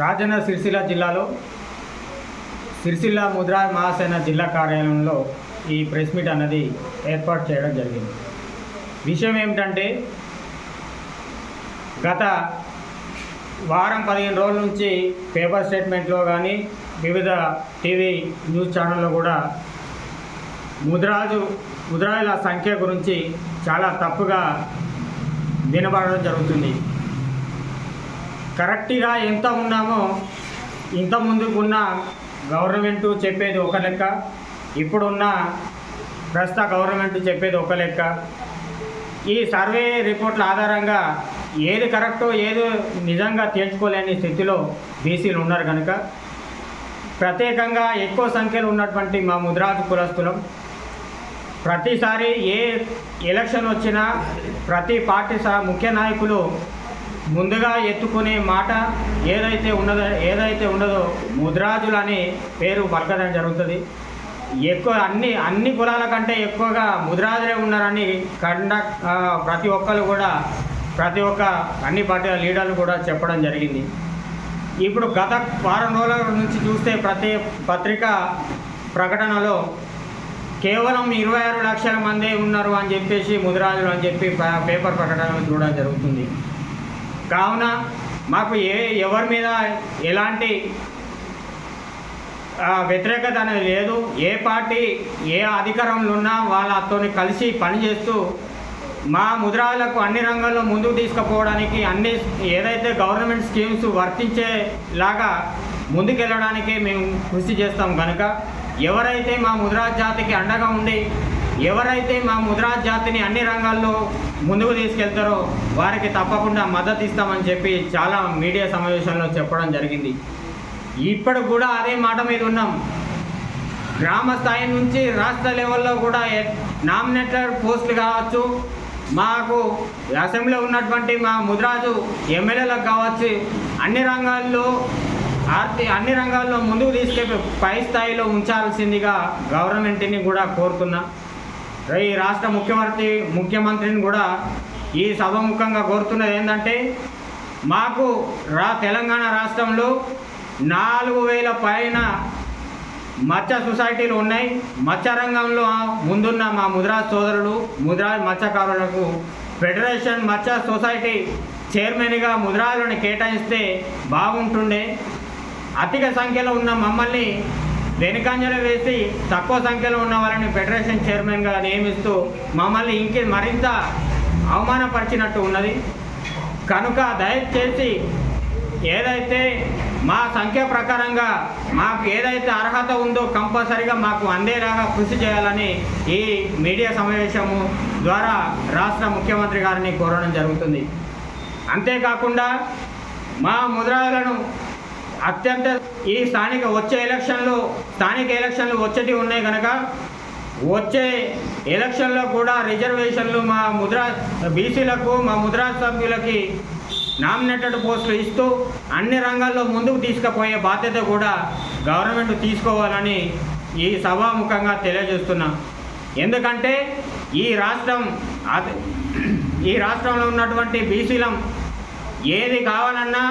రాజన్న సిరిసిల్ల జిల్లాలో సిరిసిల్ల ముద్రా మహాసేన జిల్లా కార్యాలయంలో ఈ ప్రెస్ మీట్ అన్నది ఏర్పాటు చేయడం జరిగింది. విషయం ఏమిటంటే గత వారం పదిహేను రోజుల నుంచి పేపర్ స్టేట్మెంట్లో కానీ వివిధ టీవీ న్యూస్ ఛానల్లో కూడా ముద్రాజు ముద్రాయిల సంఖ్య గురించి చాలా తప్పుగా వినబడడం జరుగుతుంది. కరెక్ట్గా ఎంత ఉన్నామో ఇంత ముందుకున్న గవర్నమెంట్ చెప్పేది ఒక లెక్క ఇప్పుడున్న ప్రస్తుత గవర్నమెంట్ చెప్పేది ఒక లెక్క. ఈ సర్వే రిపోర్ట్ల ఆధారంగా ఏది కరెక్టో ఏది నిజంగా తేల్చుకోలేని స్థితిలో బీసీలు ఉన్నారు కనుక ప్రత్యేకంగా ఎక్కువ సంఖ్యలో ఉన్నటువంటి మా ముద్రాజు కులస్తులం ప్రతిసారి ఏ ఎలక్షన్ వచ్చినా ప్రతి పార్టీ సహా ముఖ్య నాయకులు ముందుగా ఎత్తుకునే మాట ఏదైతే ఉన్నదో ఏదైతే ఉన్నదో ముద్రాజులు అని పేరు పలకడం జరుగుతుంది. ఎక్కువ అన్ని అన్ని కులాల కంటే ఎక్కువగా ముద్రాజులే ఉన్నారని కండ ప్రతి ఒక్కరు కూడా ప్రతి ఒక్క అన్ని పార్టీల లీడర్లు కూడా చెప్పడం జరిగింది. ఇప్పుడు గత వారం రోజుల నుంచి చూస్తే ప్రతి పత్రిక ప్రకటనలో కేవలం ఇరవై ఆరు లక్షల మందే ఉన్నారు అని చెప్పేసి ముదిరాజులు అని చెప్పి పేపర్ ప్రకటన చూడడం జరుగుతుంది. కావున మాకు ఏ ఎవరి మీద ఎలాంటి వ్యతిరేకత అనేది లేదు. ఏ పార్టీ ఏ అధికారంలో ఉన్నా వాళ్ళతో కలిసి పనిచేస్తూ మా ముద్రాలకు అన్ని రంగాల్లో ముందుకు తీసుకుపోవడానికి అన్ని ఏదైతే గవర్నమెంట్ స్కీమ్స్ వర్తించేలాగా ముందుకెళ్ళడానికి మేము కృషి చేస్తాం కనుక ఎవరైతే మా ముద్రా జాతికి అండగా ఉండి ఎవరైతే మా ముద్రాజ్ జాతిని అన్ని రంగాల్లో ముందుకు తీసుకెళ్తారో వారికి తప్పకుండా మద్దతు ఇస్తామని చెప్పి చాలా మీడియా సమావేశంలో చెప్పడం జరిగింది. ఇప్పుడు కూడా అదే మాట మీద ఉన్నాం. గ్రామ స్థాయి నుంచి రాష్ట్ర లెవెల్లో కూడా నామినేటెడ్ పోస్టులు కావచ్చు మాకు అసెంబ్లీలో ఉన్నటువంటి మా ముద్రాజు ఎమ్మెల్యేలకు కావచ్చు అన్ని రంగాల్లో ఆర్థి అన్ని రంగాల్లో ముందుకు తీసుకెళ్ళి పై స్థాయిలో ఉంచాల్సిందిగా గవర్నమెంట్ని కూడా కోరుతున్నా. ఈ రాష్ట్ర ముఖ్యమంత్రి ముఖ్యమంత్రిని కూడా ఈ సభముఖంగా కోరుతున్నది ఏంటంటే మాకు రా తెలంగాణ రాష్ట్రంలో నాలుగు వేల పైన మత్స్య సొసైటీలు ఉన్నాయి. మత్స్య రంగంలో ముందున్న మా ముద్రా సోదరులు ముద్రా మత్స్యకారులకు ఫెడరేషన్ మత్స్య సొసైటీ చైర్మన్గా ముద్రాలను కేటాయిస్తే బాగుంటుండే. అధిక సంఖ్యలో ఉన్న మమ్మల్ని వెనుకంజలో వేసి తక్కువ సంఖ్యలో ఉన్న వాళ్ళని ఫెడరేషన్ చైర్మన్గా నియమిస్తూ మమ్మల్ని ఇంకే మరింత అవమానపరిచినట్టు ఉన్నది. కనుక దయచేసి ఏదైతే మా సంఖ్య ప్రకారంగా మాకు ఏదైతే అర్హత ఉందో కంపల్సరిగా మాకు అందేలాగా కృషి చేయాలని ఈ మీడియా సమావేశము ద్వారా రాష్ట్ర ముఖ్యమంత్రి గారిని కోరడం జరుగుతుంది. అంతేకాకుండా మా ముద్రాలను అత్యంత ఈ స్థానిక వచ్చే ఎలక్షన్లు స్థానిక ఎలక్షన్లు వచ్చేటి ఉన్నాయి కనుక వచ్చే ఎలక్షన్లో కూడా రిజర్వేషన్లు మా ముద్రా బీసీలకు మా ముద్రా సభ్యులకి నామినేటెడ్ పోస్టులు ఇస్తూ అన్ని రంగాల్లో ముందుకు తీసుకుపోయే బాధ్యత కూడా గవర్నమెంట్ తీసుకోవాలని ఈ సభాముఖంగా తెలియజేస్తున్నా. ఎందుకంటే ఈ రాష్ట్రం ఈ రాష్ట్రంలో ఉన్నటువంటి బీసీలం ఏది కావాలన్నా